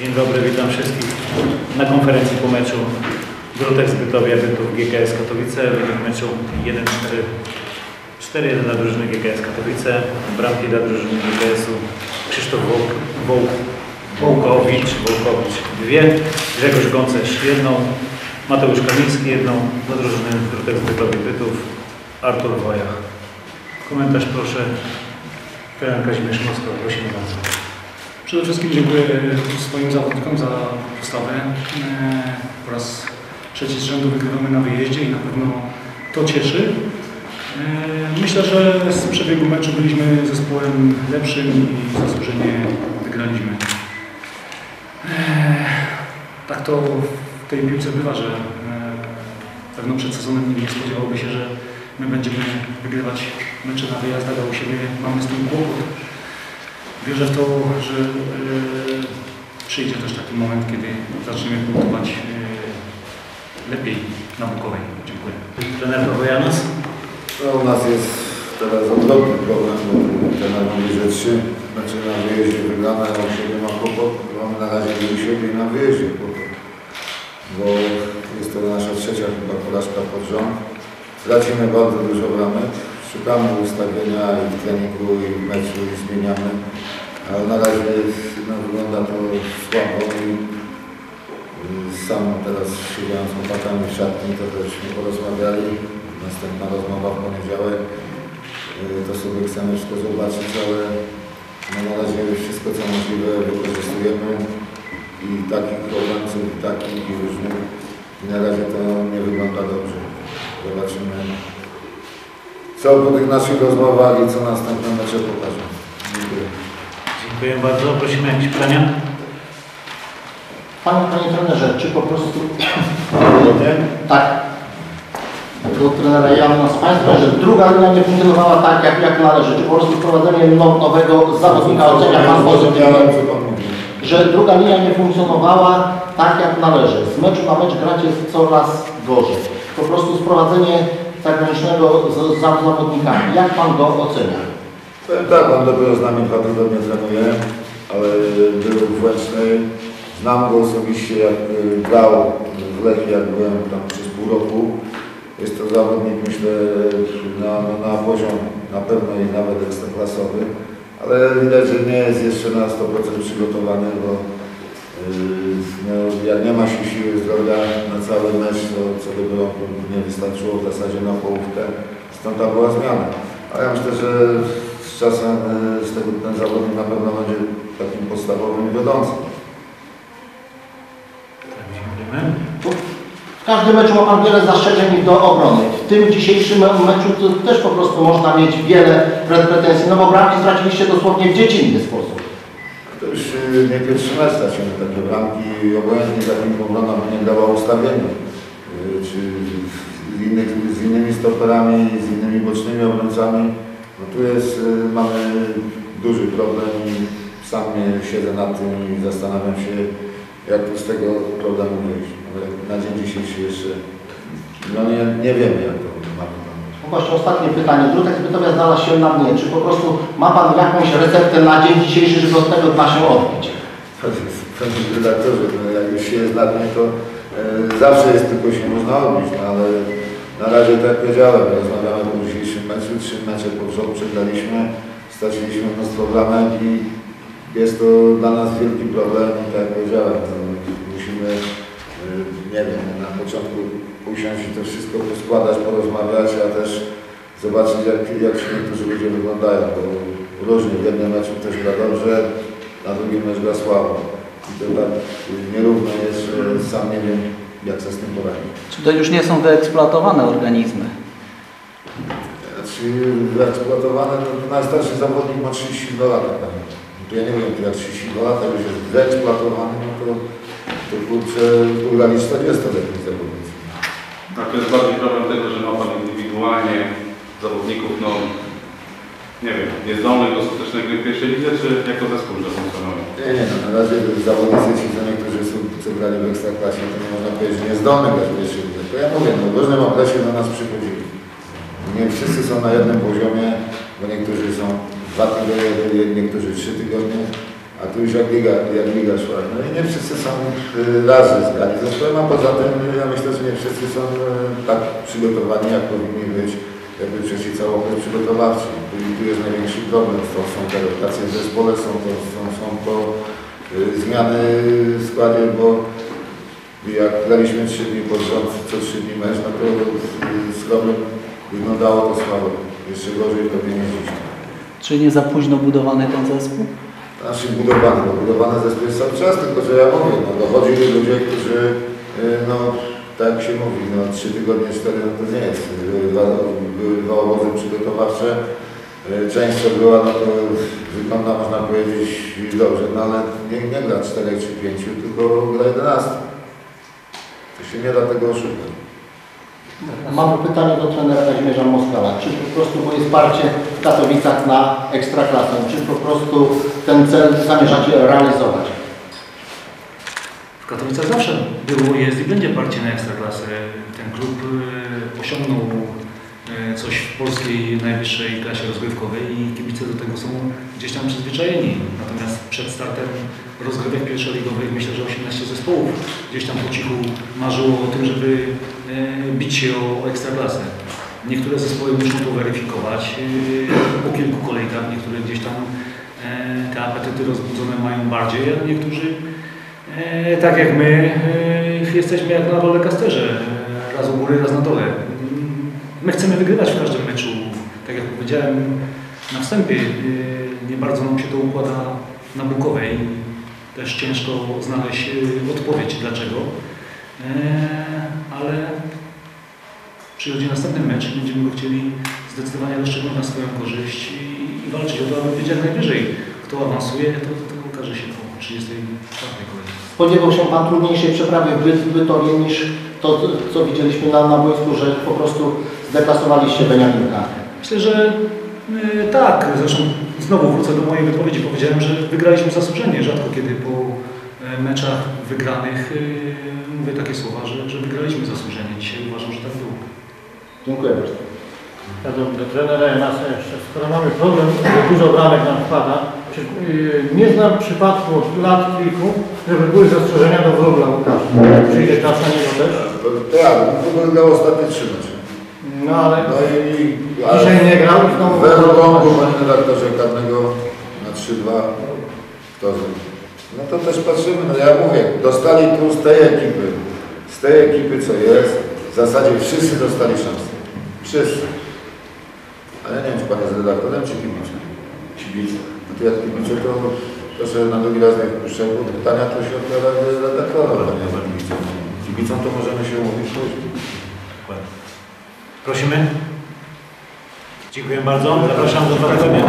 Dzień dobry, witam wszystkich na konferencji po meczu Grutek Zbytowia Bytów GKS Katowice. Wynik meczu 1-4. 4-1 dla drużyny GKS Katowice. Bramki dla drużyny GKS-u Krzysztof Wołk, Wołk, Wołkowicz, Wołkowicz dwie, Grzegorz Gącerz jedną, Mateusz Kamiński jedną, dla drużyny Grutek Zbytowi Bytów Artur Wojach. Komentarz proszę. Kazimierz Moskwa, prosimy bardzo. Przede wszystkim dziękuję swoim zawodnikom za postawę. E, Po raz trzeci z rzędu wygrywamy na wyjeździe i na pewno to cieszy. E, Myślę, że z przebiegu meczu byliśmy zespołem lepszym i zasłużenie wygraliśmy. E, Tak to w tej piłce bywa, że e, pewno przed sezonem nie spodziewałby się, że my będziemy wygrywać mecze na wyjazdach, a u siebie mamy z tym kłopot. Wierzę w to, że e, przyjdzie też taki moment, kiedy zaczniemy punktować e, lepiej na Bukowej. Dziękuję. Trener Paweł No, u nas jest teraz odwrotny problem, bo trener mówi, że trzy mecze na wyjeździe wygrane, a u siebie ma kłopot. Mamy na razie i u siebie i na wyjeździe kłopot. Bo jest to nasza trzecia chyba porażka pod rząd. Tracimy bardzo dużo bramek. Szukamy ustawienia i w treningu, i w meczu i zmieniamy. Ale na razie no, wygląda to słabo i y, sam teraz siedziałem z chłopakami w szatni, to nie porozmawiali. Następna rozmowa w poniedziałek. Y, To sobie chcemy wszystko zobaczyć, ale no na razie wszystko co możliwe wykorzystujemy i takich problemów, i takich i różnych. I na razie to nie wygląda dobrze. Zobaczymy co po tych naszych rozmowach i co następne mecze pokażą. Dziękuję. Dziękuję bardzo. Prosimy jakieś pytania? Panie, panie trenerze, czy po prostu Nie? tak do trenera Jana z Państwa, że druga linia nie funkcjonowała tak jak, jak należy, czy po prostu wprowadzenie now, nowego zawodnika ocenia Pan pozytywnie, że druga linia nie funkcjonowała tak jak należy. Z meczu na mecz grać jest coraz gorzej. Po prostu sprowadzenie zagranicznego z, zawodnikami. Jak Pan go ocenia? Tak, on dopiero z nami tygodnie trenuje, ale był w Łęcznej. Znam go osobiście, jak y, grał w Lechii, jak byłem tam przez pół roku. Jest to zawodnik, myślę, na, na, poziom na pewno i nawet ekstraklasowy, ale widać, że nie jest jeszcze na 100% przygotowany, bo yy, jak nie ma się siły zdrowia na cały mecz, to co do roku nie wystarczyło w zasadzie na połówkę, stąd ta była zmiana. A ja myślę, że z czasem yy, z tego ten zawodnik na pewno będzie takim podstawowym i wiodącym. Tak. W każdym meczu ma Pan wiele zastrzeżeń do obrony. W tym dzisiejszym meczu to też po prostu można mieć wiele pre- pretensji, no bo bramki straciliście dosłownie w dziecinny sposób. Nie pierwszy mecz tracimy takie bramki obojętnie obrona by nie dała ustawienie. Yy, Czy z, innych, z innymi stoperami, z innymi bocznymi obrońcami. No tu jest, yy, mamy duży problem i sam siedzę nad tym i zastanawiam się, jak z tego problemu wyjść. Ale na dzień dzisiejszy jeszcze no nie, nie wiemy, jak to mamy Właśnie ostatnie pytanie. Drutek Zbytowia znalazł się na dnie. Czy po prostu ma Pan jakąś receptę na dzień dzisiejszy, żeby od tego dna się odbić? Panie redaktorze, no jak już się jest na dnie, to e, zawsze jest tylko się można odbić, no ale na razie tak powiedziałem, rozmawiamy po dzisiejszym meczu, trzy mecze pod rząd przegraliśmy, straciliśmy mnóstwo bramek i jest to dla nas wielki problem i tak jak powiedziałem, to musimy, e, nie wiem, na początku usiąść i to wszystko poskładać, porozmawiać, a też zobaczyć jak, jak się niektórzy ludzie wyglądają, bo różnie, w jednym meczu ktoś gra dobrze, na drugim mecz gra słabo. I to tak nierówno jest, że sam nie wiem, jak sobie z tym poradzić. Czy to już nie są wyeksploatowane organizmy? Znaczy, wyeksploatowane, no, to najstarszy zawodnik ma 32 lata. Panie. No to ja nie wiem, jak 32 lata już jest wyeksploatowany, no to, to kurczę, ugrali 40-letni zawodnicy. Tak, to jest bardziej problem tego, że ma Pan indywidualnie zawodników, no nie wiem, niezdolnych do skutecznej gry pierwszej lidze, czy jako zespół, że funkcjonują? Nie, nie, no, na razie zawodnicy ci, co niektórzy są, co grali w Ekstraklasie, to nie można powiedzieć, że niezdolny grać w pierwszej lidze. To ja mówię, no w różnym okresie do nas przychodzili. Nie wszyscy są na jednym poziomie, bo niektórzy są dwa tygodnie, niektórzy trzy tygodnie, a tu już jak liga, jak szła. No i nie wszyscy są y, razy zgrani ze sobą, a poza tym y, ja myślę, że nie wszyscy są y, tak przygotowani, jak powinni być, jakby przeszli cały okres przygotowawczy. Tu, tu jest największy problem, to są te rotacje w zespole, są to, są, są to zmiany w składzie, bo jak graliśmy 3 dni pod rząd, co 3 dni mecz, no to Chromem wyglądało to słabo. Jeszcze gorzej niż dzisiaj. Czy nie za późno budowany ten zespół? Znaczy budowany, bo budowany zespół jest cały czas, tylko że ja mówię, no dochodzili ludzie, którzy, y, no tak się mówi, no trzy tygodnie, cztery, no to nie jest. Były dwa, były dwa obozy przygotowawcze, y, część co była, no to wygląda można powiedzieć dobrze, no ale nie, nie gra czterech czy pięciu, tylko gra 11. To się nie da tego oszukać. Mam pytanie do trenera Kazimierza Moskala. Czy po prostu moje wsparcie w Katowicach na Ekstraklasę, czy po prostu ten cel zamierzacie realizować? W Katowicach zawsze było, jest i będzie parcie na Ekstraklasę. Ten klub e, osiągnął e, coś w polskiej najwyższej klasie rozgrywkowej i kibice do tego są gdzieś tam przyzwyczajeni. Natomiast przed startem rozgrywek pierwszoligowych myślę, że 18 zespołów gdzieś tam po cichu marzyło o tym, żeby e, bić się o, o Ekstraklasę. Niektóre zespoły muszą to weryfikować e, po kilku kolejkach, niektóre gdzieś tam e, te apetyty rozbudzone mają bardziej, a niektórzy E, tak jak my e, jesteśmy jak na rollercoasterze, e, raz u góry, raz na dole. Mm, My chcemy wygrywać w każdym meczu. Tak jak powiedziałem na wstępie, nie bardzo nam się to układa na Bukowej. Też ciężko znaleźć odpowiedź dlaczego. Ale przychodzi następny mecz i będziemy go chcieli zdecydowanie rozstrzygnąć na swoją korzyść i, i walczyć o to, aby być jak najwyżej. Kto awansuje, to, to okaże się po 34 kolejce. Spodziewał się Pan trudniejszej przeprawy w By- w Bytowie niż to, co widzieliśmy na, na boisku, że po prostu zdeklasowaliście Beniaminka. Myślę, że e, tak. Zresztą znowu wrócę do mojej wypowiedzi. Powiedziałem, że wygraliśmy zasłużenie. Rzadko kiedy po e, meczach wygranych e, mówię takie słowa, że, że wygraliśmy zasłużenie. Dzisiaj uważam, że tak było. Dziękuję bardzo. Ja do, trenera Janasa jeszcze, skoro mamy problem, że dużo bramek nam wpada, czy, yy, nie znam przypadku od lat kilku, żeby były zastrzeżenia do wróbla Łukasza. Przyjdzie czas na niego też? Ja, to wygrał ostatnie trzy mecze. No ale No i dzisiaj nie grał i znowu... w Eurolongu, panie redaktorze, karnego na 3-2. Kto? No to też patrzymy, no ja mówię, dostali tu z tej ekipy, z tej ekipy co jest, w zasadzie wszyscy dostali szansę. Wszyscy. Ale nie wiem, czy pan jest redaktorem, czy kibicem. Kibic. No to jak kibice, to proszę na drugi raz nie wpuszczę, bo pytania to się odpowiada redaktora, panie kibicem. Kibicom to możemy się umówić później. Prosimy. Dziękuję bardzo. Zapraszam do dwa tygodnie.